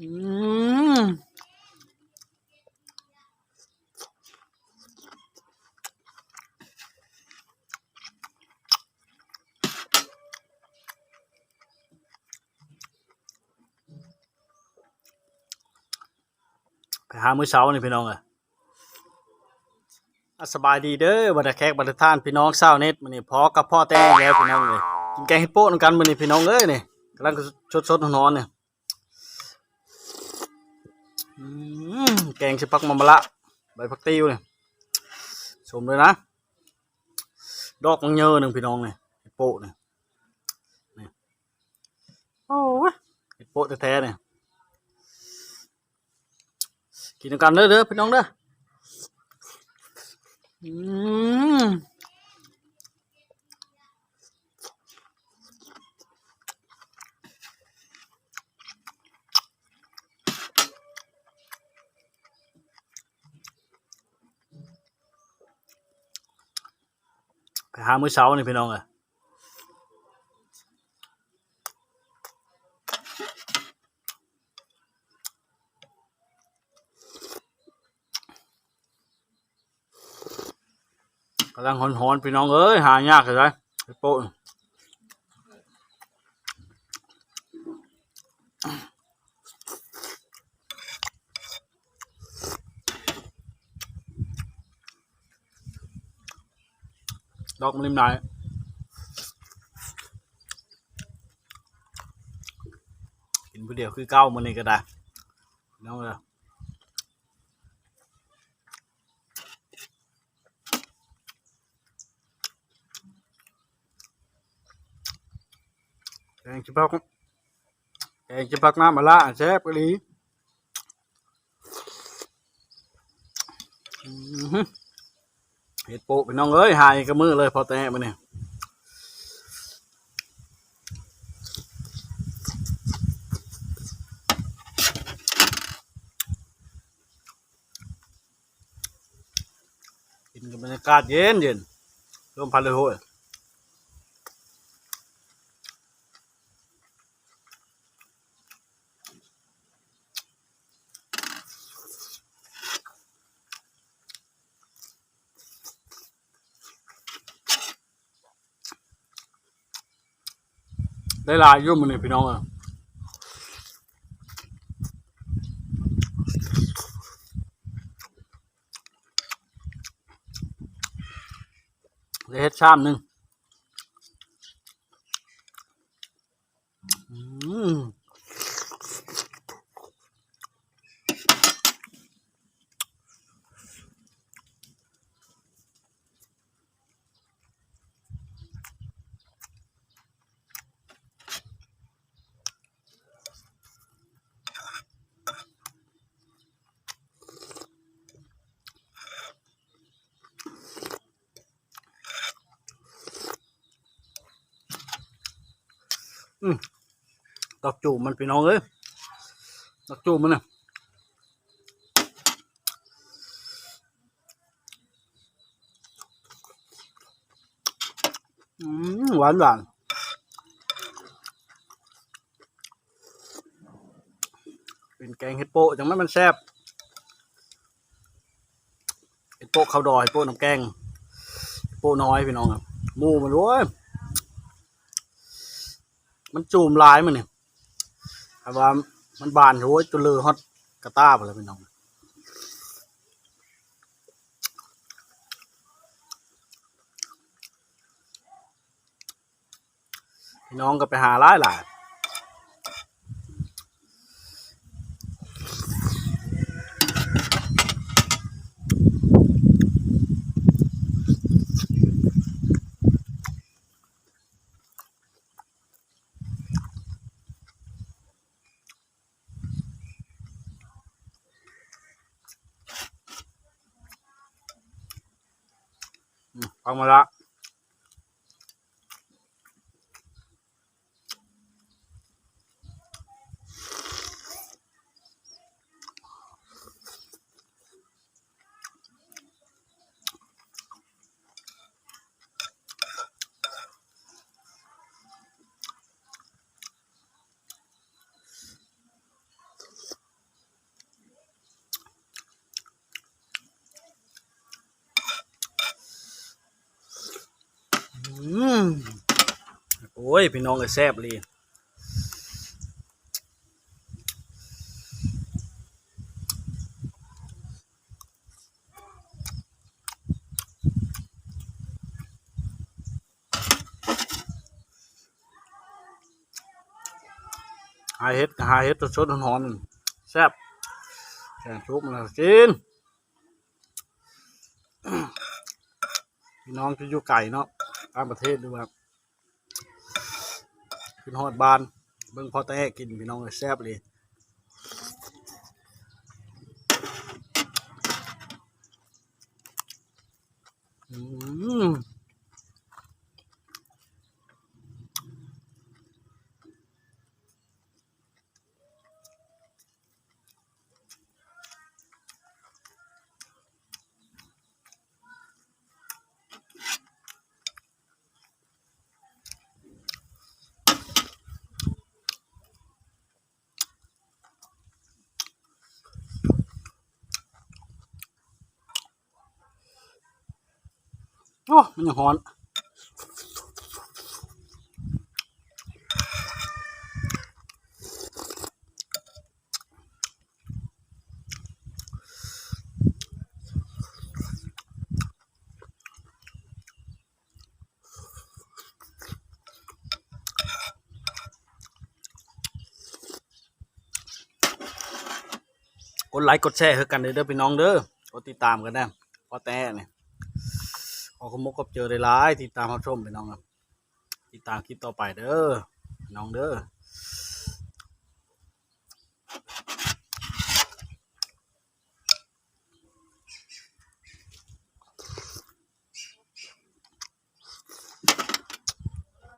อืมไปหามื้อเช้านี่พี่น้องเอะสบายดีเด้อบรรดาแขกบรรดาท่านพี่น้องเช้าเน็ตมื้อนี้พอกับพ่อแต้งแล้วพี่น้องเอ้ยกินแกงเฮ็ดโป๊ะนำกันมื้อนี้พี่น้องเอ้ยนี่กำลังสดๆร้อนเนี่ย แกงชิปักมะมะละใบผักติ้วเนี่ยชมเลยนะ ดอกมังเยอะหนึ่งพี่น้องเนี่ยเห็ดโปะเนี่ยนี่โอ้ยเห็ดโปะแท้ๆเนี่ยกินกันเด้อเด้อพี่น้องเด้ออืม ไปหามื้อเช้านี่พี่น้องเอ้ยกำลังหอนๆพี่น้องเอ้ยหายากเลยไอ้โปะ นี่ดอกมันริมไหนกินผู้เดียวคือเก้ามันนี่ก็ได้พี่น้องเอ้ยแกงชิปักแกงชิปักน้ำมะละแซ่บกะลีอื้อหือ เห็ดโปะไปน้องเอ้ยหายกระมือเลยพอแต่มาเนี่ยกินกับบรรยากาศเย็นเย็นลมพันเลยโหย ได้หลายยุ่มอนี่พี่น้องอะได้เฮ็ดชามหนึ่งอืม ดอกจูบมันพี่น้องเอ้ยดอกจูบมันน่ะอืมหวานหวานเป็นแกงเห็ดโปะจังไหมมันแซ่บเห็ดโปะข้าวดอยเห็ดโปะน้ำแกงโปะน้อยพี่น้องครับหมูมันด้วย มันจูมลายมันเนี่ยแต่ว่ามันบานโอ้ยตุเลือฮอตกระต้าไปเลยพี่น้องพี่น้องก็ไปหาหลายหลาย อืม เอามาละอ้ย พี่น้องเลยแซ่บเลยหาเห็ดหาเห็ดสดๆหอมๆแซ่บแกงชุบมันนะกินพี่น้องที่อยู่ไก่เนาะ ต่างประเทศด้วยครับขึ้นฮอดบาน เบิ่งพอแต่กินพี่น้องเลยแซ่บเลยอืม โอ้มันยังหอนกดไลค์กดแชร์ให้กันเด้อเพี่น้องเด้อกดติดตามกันนะพอแต่เนี่ย ขอขมกกับเจอได้ร้ายติดตามรับชมไปน้องครับติดตามคลิปต่อไปเด้อน้องเด้อ